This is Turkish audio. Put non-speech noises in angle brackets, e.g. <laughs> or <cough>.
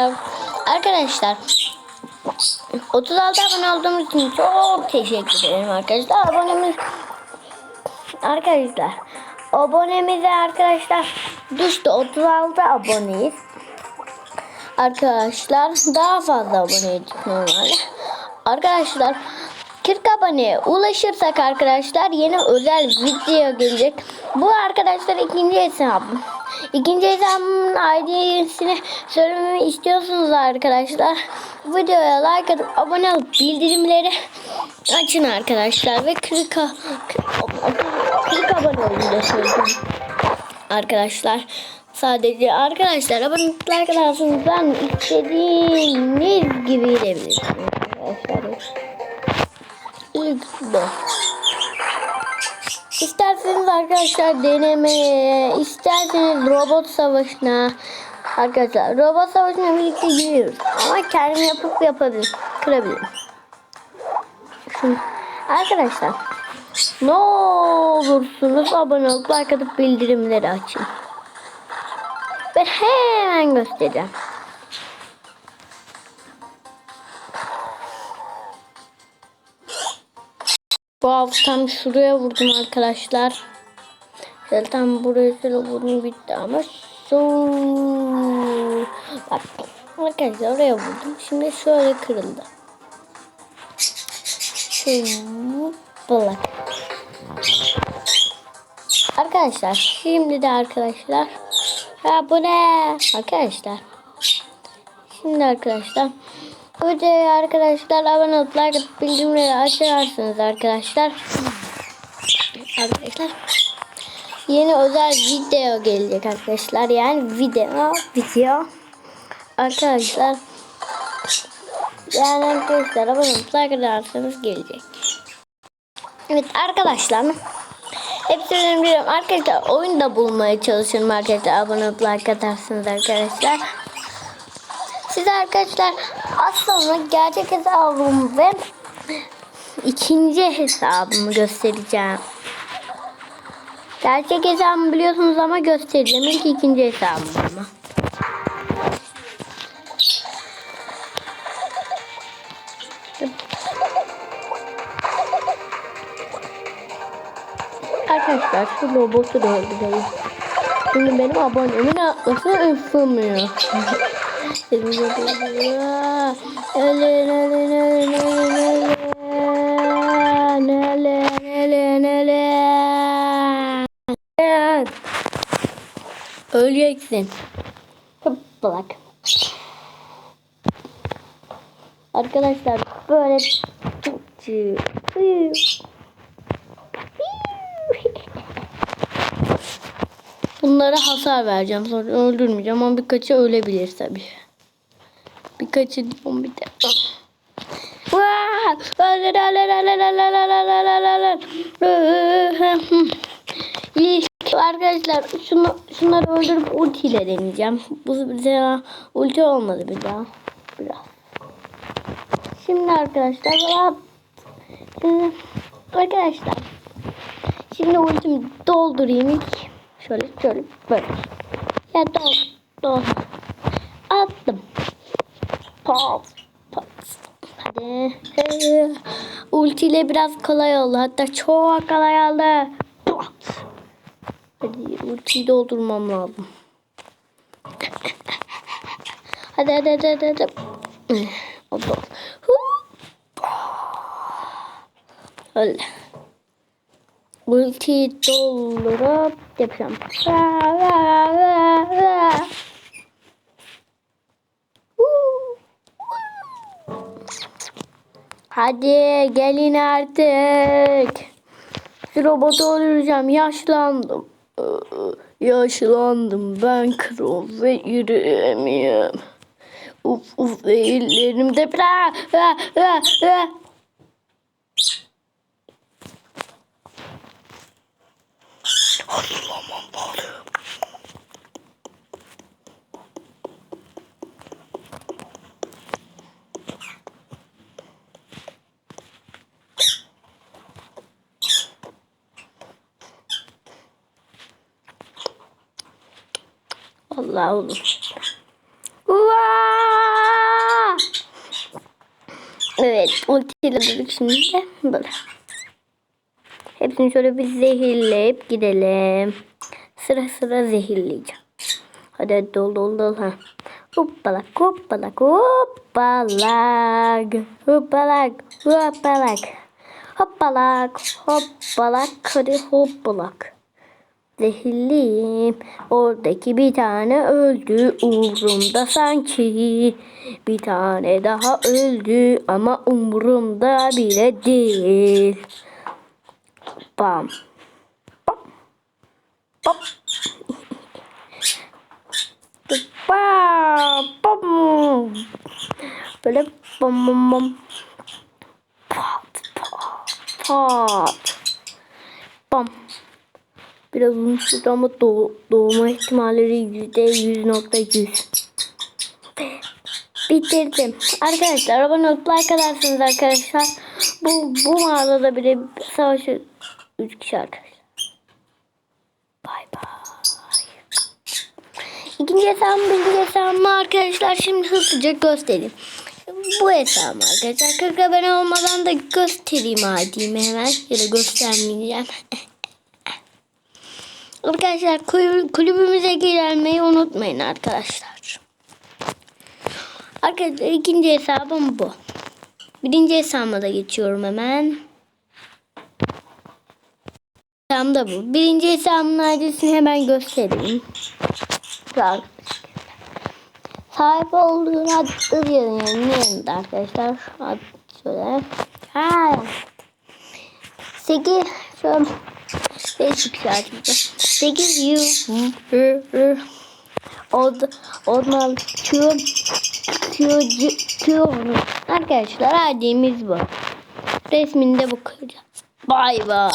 arkadaşlar. Arkadaşlar 36 abone olduğumuz için çok teşekkür ederim arkadaşlar. Abonemiz arkadaşlar abonemize arkadaşlar düştü 36 aboneyiz. Arkadaşlar daha fazla aboneydik normalde. Arkadaşlar 40 aboneye ulaşırsak arkadaşlar yeni özel video gelecek. Bu arkadaşlar ikinci hesabım. İkinci hesabımın ID'sini söylememi istiyorsunuz arkadaşlar. Videoya like atıp abone olup bildirimleri açın arkadaşlar. Ve 40, a- 40 abone olunca söyleyeceğim. Arkadaşlar sadece arkadaşlar abonelikler kadarsanızdan istediğiniz gibi gidebilirsiniz arkadaşlar. Lütfen. İsterseniz arkadaşlar denemeye, isterseniz robot savaşına arkadaşlar robot savaşına birlikte giriyoruz. Ama kendim yapıp yapabilirim, kırabilirim. Arkadaşlar ne olursunuz abone olup like bildirimleri açın. Ben hemen göstereceğim. Bu av tam şuraya vurdum arkadaşlar. Zaten buraya şöyle vurdum bitti ama şu bak arkadaşlar oraya vurdum. Şimdi şöyle kırıldı. Balak. Arkadaşlar şimdi de arkadaşlar ya bu ne arkadaşlar şimdi arkadaşlar videoya arkadaşlar abone olup like atıp bildirimleri açarsınız arkadaşlar. Arkadaşlar. Yeni özel video gelecek arkadaşlar. Yani video video. Arkadaşlar. Yani arkadaşlar abone olup like atarsanız gelecek. Evet arkadaşlar. Hepsini biliyorum. Arkadaşlar oyun da bulmaya çalışıyorum arkadaşlar. Abone olup like arkadaşlar. Size arkadaşlar aslında gerçek hesabım ve ikinci hesabımı göstereceğim. Gerçek hesabımı biliyorsunuz ama göstereceğim. İlk ikinci hesabım ama. Arkadaşlar şu robotu da öldürelim. Şimdi benim abonemin atması ısınmıyor. Ölün ölün ölün ölün ölün ölün ölün Öleceksin. Bırak. Arkadaşlar böyle Bunlara hasar vereceğim. Sonra öldürmeyeceğim ama birkaçı ölebilir tabii. Birkaçı diyorum bir de. Arkadaşlar şunu şunları öldürüp ultiyle deneyeceğim. Bu bize ulti olmadı bir daha. Biraz. Şimdi arkadaşlar şimdi arkadaşlar şimdi ultimi doldurayım ilk. Şöyle şöyle böyle. Ya dol dol. Attım. Pat. Pat. Hadi. Hey. Ulti ile biraz kolay oldu. Hatta çok kolay oldu. Pat. Hadi ultiyi doldurmam lazım. Hadi hadi hadi hadi. hadi. O dol. Öyle. Ultiyi doldurup yapacağım. Hadi gelin artık. Şu robotu. Yaşlandım. Yaşlandım. Ben kral ve yürüyemiyorum. Uf uf ve ellerimde. Allah olur. Uva! Evet ultiyle dedik şimdi de böyle. Hepsini şöyle bir zehirleyip gidelim. Sıra sıra zehirleyeceğim. Hadi dol dol dol ha. Hoppalak hoppalak hoppalak. Hoppalak hoppalak. Hoppalak hoppalak hadi hoppalak. Zehirliyim. Oradaki bir tane öldü umurumda sanki. Bir tane daha öldü ama umurumda bile değil. Bam. Bam. Bam. Bam. Bam. Böyle bam bam bam. Pat pat pat. Bam. Biraz sürdü ama doğ, doğma ihtimalleri yüzde yüz nokta yüz. Bitirdim. Arkadaşlar abone olup like arkadaşlar. Bu, bu mağazada bile savaşı 3 kişi arkadaşlar. Bay bay. İkinci hesabım birinci hesabımı arkadaşlar şimdi hızlıca göstereyim. Bu hesabım arkadaşlar 40 abone olmadan da göstereyim adimi hemen ya da göstermeyeceğim. <laughs> Arkadaşlar kulübü- kulübümüze gelmeyi unutmayın arkadaşlar. Arkadaşlar ikinci hesabım bu. Birinci hesabıma da geçiyorum hemen. Hesabım da bu. Birinci hesabımın adresini hemen göstereyim. Sahip olduğun adı yanında yanında arkadaşlar. Ad şöyle. Ha. 8 şöyle değişik şarkıda. 8 yıl Od Odmal Q Q Q Arkadaşlar adimiz bu. Resmini de bu koyacağız. Bay bay.